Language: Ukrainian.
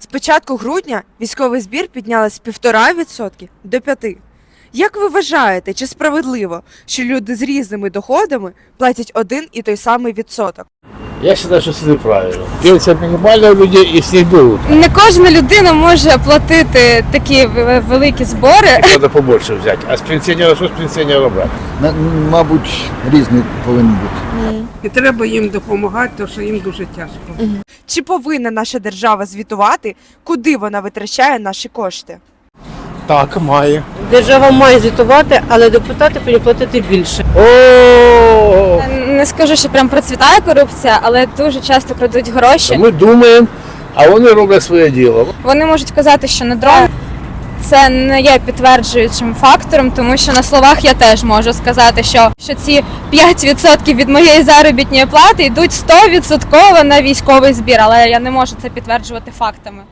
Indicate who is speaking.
Speaker 1: З початку грудня військовий збір підняли з 1,5% до 5%. Як ви вважаєте, чи справедливо, що люди з різними доходами платять один і той самий відсоток?
Speaker 2: Я считаю, что это неправильно. Пенсия минимальная у людей, и с них.
Speaker 3: Не кожна людина може платити такі великі збори.
Speaker 2: Надо побольше взять. А с пенсионера, что с пенсионера брать?
Speaker 4: На- Мабуть, різні повинні бути.
Speaker 5: І треба їм допомагати, тому що їм дуже тяжко.
Speaker 1: Чи повинна наша держава звітувати, куди вона витрачає наші кошти?
Speaker 6: Так, має.
Speaker 7: Держава має звітувати, але депутати повинні платити більше.
Speaker 2: О,
Speaker 3: Не скажу, що прям процвітає корупція, але дуже часто крадуть гроші.
Speaker 2: Ми думаємо, а вони роблять своє діло.
Speaker 3: Вони можуть казати, що не дрон. Це не є підтверджуючим фактором, тому що на словах я теж можу сказати, що, що ці 5% від моєї заробітної плати йдуть 100% на військовий збір, але я не можу це підтверджувати фактами.